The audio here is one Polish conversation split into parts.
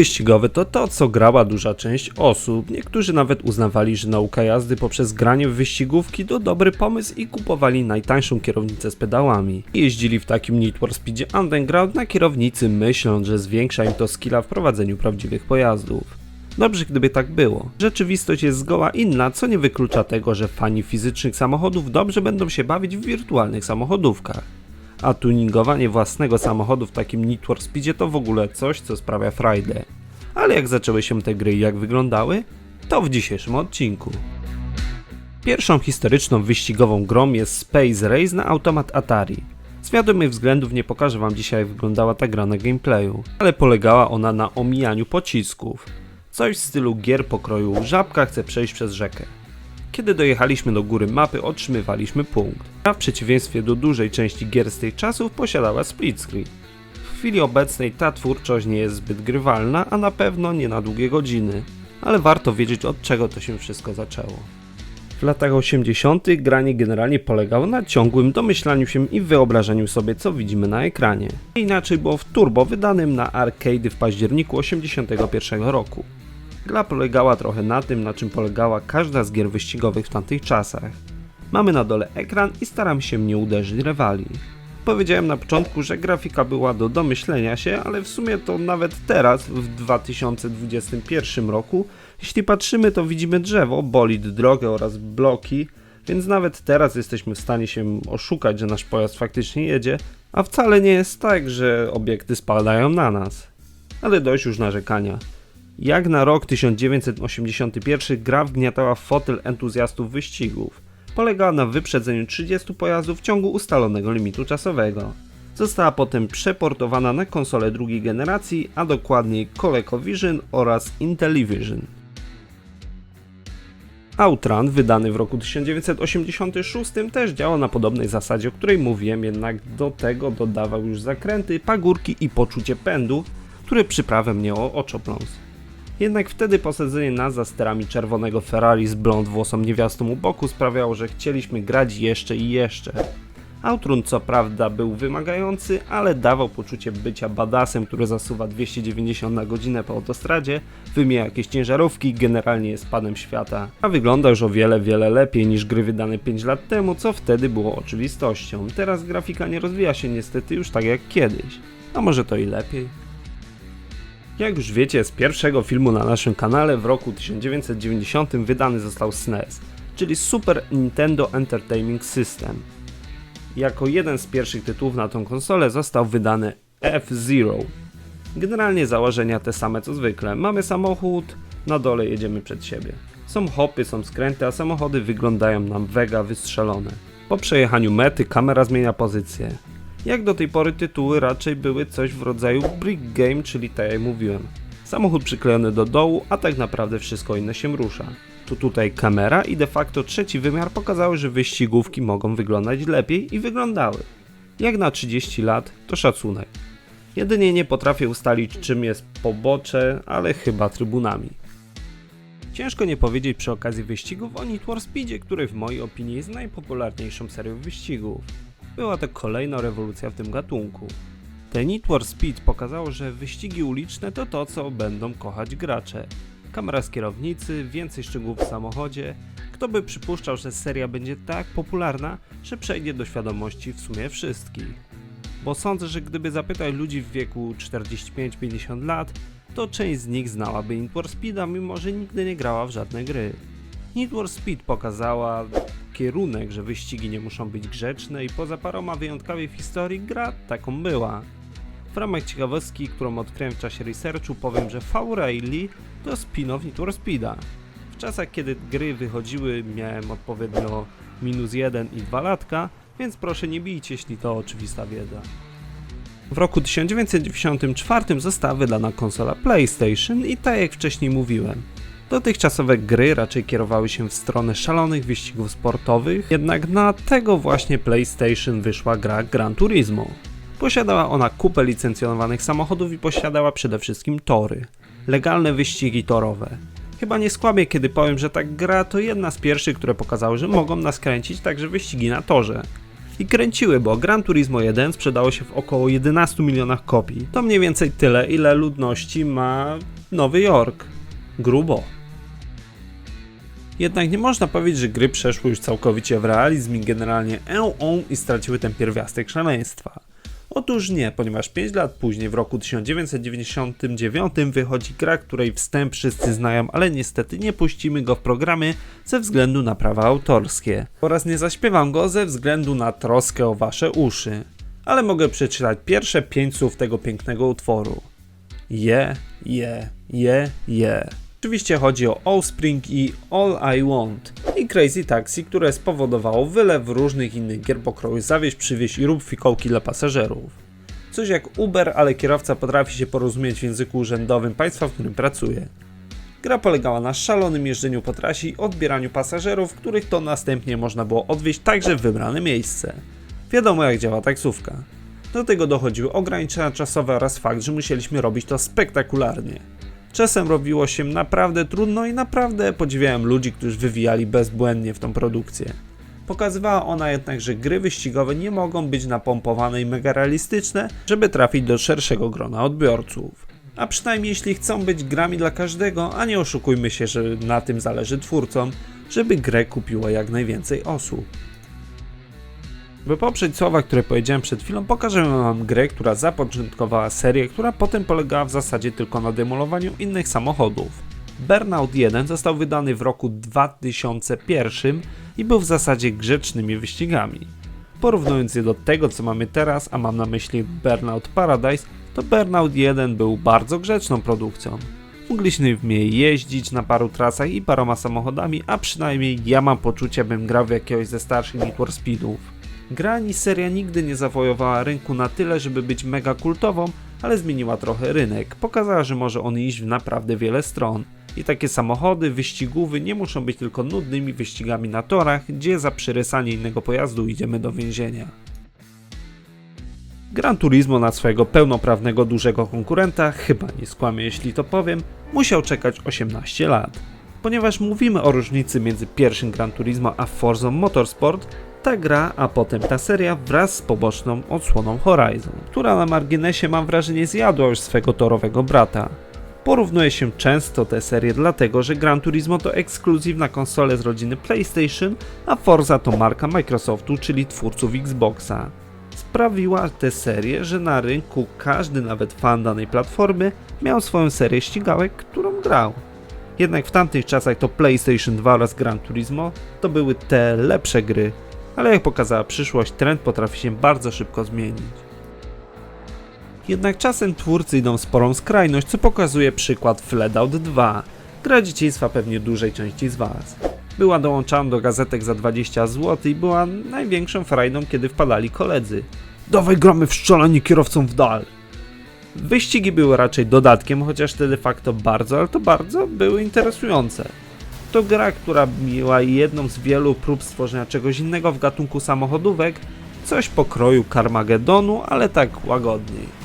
Gry wyścigowe to to, co grała duża część osób. Niektórzy nawet uznawali, że nauka jazdy poprzez granie w wyścigówki to dobry pomysł i kupowali najtańszą kierownicę z pedałami. Jeździli w takim Need for Speedzie Underground na kierownicy myśląc, że zwiększa im to skilla w prowadzeniu prawdziwych pojazdów. Dobrze, gdyby tak było. Rzeczywistość jest zgoła inna, co nie wyklucza tego, że fani fizycznych samochodów dobrze będą się bawić w wirtualnych samochodówkach. A tuningowanie własnego samochodu w takim Need for Speedzie to w ogóle coś, co sprawia frajdę. Ale jak zaczęły się te gry i jak wyglądały? To w dzisiejszym odcinku. Pierwszą historyczną wyścigową grą jest Space Race na automat Atari. Z wiadomych względów nie pokażę wam dzisiaj jak wyglądała ta gra na gameplayu, ale polegała ona na omijaniu pocisków. Coś w stylu gier pokroju żabka chce przejść przez rzekę. Kiedy dojechaliśmy do góry mapy, otrzymywaliśmy punkt. A w przeciwieństwie do dużej części gier z tych czasów posiadała split screen. W chwili obecnej ta twórczość nie jest zbyt grywalna, a na pewno nie na długie godziny. Ale warto wiedzieć od czego to się wszystko zaczęło. W latach 80. granie generalnie polegało na ciągłym domyślaniu się i wyobrażeniu sobie co widzimy na ekranie. Inaczej było w Turbo wydanym na arcade w październiku 81 roku. Gra polegała trochę na tym, na czym polegała każda z gier wyścigowych w tamtych czasach. Mamy na dole ekran i staramy się nie uderzyć rywali. Powiedziałem na początku, że grafika była do domyślenia się, ale w sumie to nawet teraz, w 2021 roku, jeśli patrzymy, to widzimy drzewo, bolid, drogę oraz bloki, więc nawet teraz jesteśmy w stanie się oszukać, że nasz pojazd faktycznie jedzie, a wcale nie jest tak, że obiekty spadają na nas. Ale dość już narzekania. Jak na rok 1981 gra wgniatała w fotel entuzjastów wyścigów. Polegała na wyprzedzeniu 30 pojazdów w ciągu ustalonego limitu czasowego. Została potem przeportowana na konsole drugiej generacji, a dokładniej ColecoVision oraz Intellivision. Outrun, wydany w roku 1986, też działał na podobnej zasadzie, o której mówiłem, jednak do tego dodawał już zakręty, pagórki i poczucie pędu, które przyprawę mnie o oczopląs. Jednak wtedy posadzenie nas za sterami czerwonego Ferrari z blond włosą niewiastą u boku sprawiało, że chcieliśmy grać jeszcze i jeszcze. Outrun co prawda był wymagający, ale dawał poczucie bycia badasem, który zasuwa 290 na godzinę po autostradzie, wymija jakieś ciężarówki, generalnie jest panem świata. A wygląda już o wiele, wiele lepiej niż gry wydane 5 lat temu, co wtedy było oczywistością. Teraz grafika nie rozwija się niestety już tak jak kiedyś. A może to i lepiej? Jak już wiecie, z pierwszego filmu na naszym kanale w roku 1990 wydany został SNES, czyli Super Nintendo Entertainment System. Jako jeden z pierwszych tytułów na tą konsolę został wydany F-Zero. Generalnie założenia te same co zwykle. Mamy samochód, na dole jedziemy przed siebie. Są hopy, są skręty, a samochody wyglądają nam wega wystrzelone. Po przejechaniu mety kamera zmienia pozycję. Jak do tej pory tytuły raczej były coś w rodzaju brick game, czyli tak jak mówiłem. Samochód przyklejony do dołu, a tak naprawdę wszystko inne się rusza. Tu tutaj kamera i de facto trzeci wymiar pokazały, że wyścigówki mogą wyglądać lepiej i wyglądały. Jak na 30 lat, to szacunek. Jedynie nie potrafię ustalić czym jest pobocze, ale chyba trybunami. Ciężko nie powiedzieć przy okazji wyścigów o Need Speedzie, który w mojej opinii jest najpopularniejszą serią wyścigów. Była to kolejna rewolucja w tym gatunku. Ten Need for Speed pokazało, że wyścigi uliczne to to, co będą kochać gracze. Kamera z kierownicy, więcej szczegółów w samochodzie. Kto by przypuszczał, że seria będzie tak popularna, że przejdzie do świadomości w sumie wszystkich. Bo sądzę, że gdyby zapytać ludzi w wieku 45-50 lat, to część z nich znałaby Need for Speeda, mimo że nigdy nie grała w żadne gry. Need for Speed pokazała kierunek, że wyścigi nie muszą być grzeczne i poza paroma wyjątkami w historii gra taką była. W ramach ciekawostki, którą odkryłem w czasie researchu, powiem, że V-Rally to spin-off Need Speeda. W czasach, kiedy gry wychodziły, miałem odpowiednio minus 1 i 2 latka, więc proszę nie bijcie, jeśli to oczywista wiedza. W roku 1994 została wydana konsola PlayStation i tak jak wcześniej mówiłem, Dotychczasowe gry raczej kierowały się w stronę szalonych wyścigów sportowych, jednak na tego właśnie PlayStation wyszła gra Gran Turismo. Posiadała ona kupę licencjonowanych samochodów i posiadała przede wszystkim tory. Legalne wyścigi torowe. Chyba nie skłamię, kiedy powiem, że ta gra to jedna z pierwszych, które pokazały, że mogą nas kręcić także wyścigi na torze. I kręciły, bo Gran Turismo 1 sprzedało się w około 11 milionach kopii. To mniej więcej tyle, ile ludności ma Nowy Jork. Grubo. Jednak nie można powiedzieć, że gry przeszły już całkowicie w realizm i generalnie EON i straciły ten pierwiastek szaleństwa. Otóż nie, ponieważ 5 lat później, w roku 1999, wychodzi gra, której wstęp wszyscy znają, ale niestety nie puścimy go w programy ze względu na prawa autorskie. Oraz nie zaśpiewam go ze względu na troskę o wasze uszy. Ale mogę przeczytać pierwsze 5 słów tego pięknego utworu. Je, je, je, je. Oczywiście chodzi o Offspring i All I Want i Crazy Taxi, które spowodowało wylew różnych innych gier pokroju zawieź, przywieź i rób fikołki dla pasażerów. Coś jak Uber, ale kierowca potrafi się porozumieć w języku urzędowym państwa, w którym pracuje. Gra polegała na szalonym jeżdżeniu po trasie i odbieraniu pasażerów, których to następnie można było odwieźć także w wybrane miejsce. Wiadomo jak działa taksówka. Do tego dochodziły ograniczenia czasowe oraz fakt, że musieliśmy robić to spektakularnie. Czasem robiło się naprawdę trudno i naprawdę podziwiałem ludzi, którzy wywijali bezbłędnie w tą produkcję. Pokazywała ona jednak, że gry wyścigowe nie mogą być napompowane i mega realistyczne, żeby trafić do szerszego grona odbiorców. A przynajmniej jeśli chcą być grami dla każdego, a nie oszukujmy się, że na tym zależy twórcom, żeby grę kupiło jak najwięcej osób. By poprzeć słowa, które powiedziałem przed chwilą, pokażę wam grę, która zapoczątkowała serię, która potem polegała w zasadzie tylko na demolowaniu innych samochodów. Burnout 1 został wydany w roku 2001 i był w zasadzie grzecznymi wyścigami. Porównując je do tego, co mamy teraz, a mam na myśli Burnout Paradise, to Burnout 1 był bardzo grzeczną produkcją. Mogliśmy w niej jeździć na paru trasach i paroma samochodami, a przynajmniej ja mam poczucie, bym grał w jakiegoś ze starszych Need Speedów. Gra ani seria nigdy nie zawojowała rynku na tyle, żeby być mega kultową, ale zmieniła trochę rynek. Pokazała, że może on iść w naprawdę wiele stron. I takie samochody, wyścigówy nie muszą być tylko nudnymi wyścigami na torach, gdzie za przyrysanie innego pojazdu idziemy do więzienia. Gran Turismo na swojego pełnoprawnego dużego konkurenta, chyba nie skłamię jeśli to powiem, musiał czekać 18 lat. Ponieważ mówimy o różnicy między pierwszym Gran Turismo a Forza Motorsport, ta gra, a potem ta seria wraz z poboczną odsłoną Horizon, która na marginesie mam wrażenie zjadła już swego torowego brata. Porównuje się często te serie dlatego, że Gran Turismo to ekskluzywna konsola z rodziny PlayStation, a Forza to marka Microsoftu, czyli twórców Xboxa. Sprawiła tę serię, że na rynku każdy, nawet fan danej platformy, miał swoją serię ścigałek, którą grał. Jednak w tamtych czasach to PlayStation 2 oraz Gran Turismo to były te lepsze gry, ale jak pokazała przyszłość, trend potrafi się bardzo szybko zmienić. Jednak czasem twórcy idą w sporą skrajność, co pokazuje przykład Flatout 2, gra dzieciństwa pewnie dużej części z Was. Była dołączana do gazetek za 20 zł i była największą frajdą, kiedy wpadali koledzy. Dawaj gramy w strzelanie kierowcą w dal. Wyścigi były raczej dodatkiem, chociaż te de facto bardzo, ale to bardzo były interesujące. To gra, która miała jedną z wielu prób stworzenia czegoś innego w gatunku samochodówek, coś pokroju Carmagedonu, ale tak łagodniej.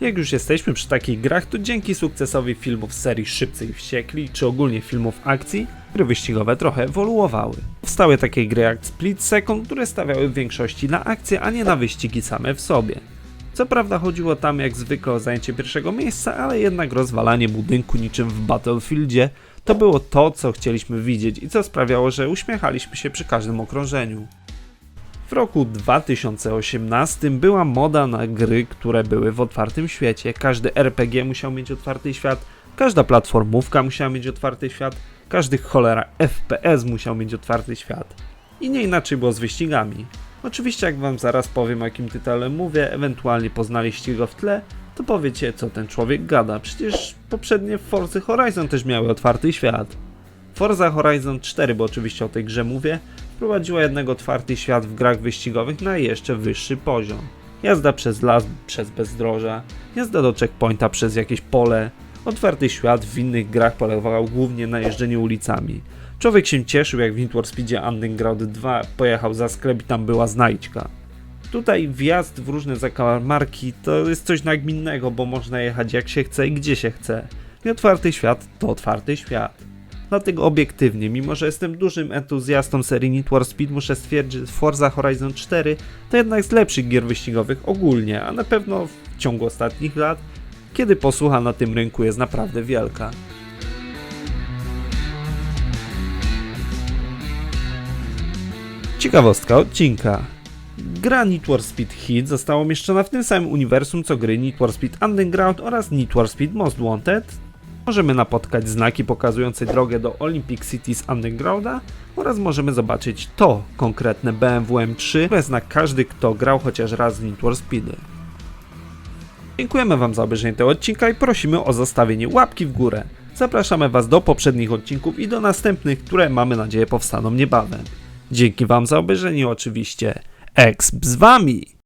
Jak już jesteśmy przy takich grach, to dzięki sukcesowi filmów serii Szybcy i Wściekli, czy ogólnie filmów akcji, gry wyścigowe trochę ewoluowały. Powstały takie gry jak Split Second, które stawiały w większości na akcje, a nie na wyścigi same w sobie. Co prawda chodziło tam jak zwykle o zajęcie pierwszego miejsca, ale jednak rozwalanie budynku niczym w Battlefieldzie to było to, co chcieliśmy widzieć i co sprawiało, że uśmiechaliśmy się przy każdym okrążeniu. W roku 2018 była moda na gry, które były w otwartym świecie. Każdy RPG musiał mieć otwarty świat, każda platformówka musiała mieć otwarty świat, każdy cholera FPS musiał mieć otwarty świat. I nie inaczej było z wyścigami. Oczywiście jak wam zaraz powiem o jakim tytule mówię, ewentualnie poznaliście go w tle, to powiecie co ten człowiek gada. Przecież poprzednie Forza Horizon też miały otwarty świat. Forza Horizon 4, bo oczywiście o tej grze mówię, wprowadziła jednak otwarty świat w grach wyścigowych na jeszcze wyższy poziom. Jazda przez las, przez bezdroża, jazda do checkpointa przez jakieś pole. Otwarty świat w innych grach polegał głównie na jeżdżeniu ulicami. Człowiek się cieszył jak w Need for Speedzie Underground 2 pojechał za sklep i tam była znajdźka. Tutaj wjazd w różne zakamarki to jest coś nagminnego, bo można jechać jak się chce i gdzie się chce. I otwarty świat to otwarty świat. Dlatego obiektywnie, mimo że jestem dużym entuzjastą serii Need for Speed, muszę stwierdzić, że Forza Horizon 4 to jednak z lepszych gier wyścigowych ogólnie, a na pewno w ciągu ostatnich lat, kiedy posłucha na tym rynku jest naprawdę wielka. Ciekawostka odcinka. Gra Need for Speed Heat została umieszczona w tym samym uniwersum co gry Need for Speed Underground oraz Need for Speed Most Wanted. Możemy napotkać znaki pokazujące drogę do Olympic City z Undergrounda oraz możemy zobaczyć to konkretne BMW M3, które zna każdy kto grał chociaż raz w Need for Speedy. Dziękujemy Wam za obejrzenie tego odcinka i prosimy o zostawienie łapki w górę. Zapraszamy Was do poprzednich odcinków i do następnych, które mamy nadzieję powstaną niebawem. Dzięki Wam za obejrzenie oczywiście. Exp z Wami!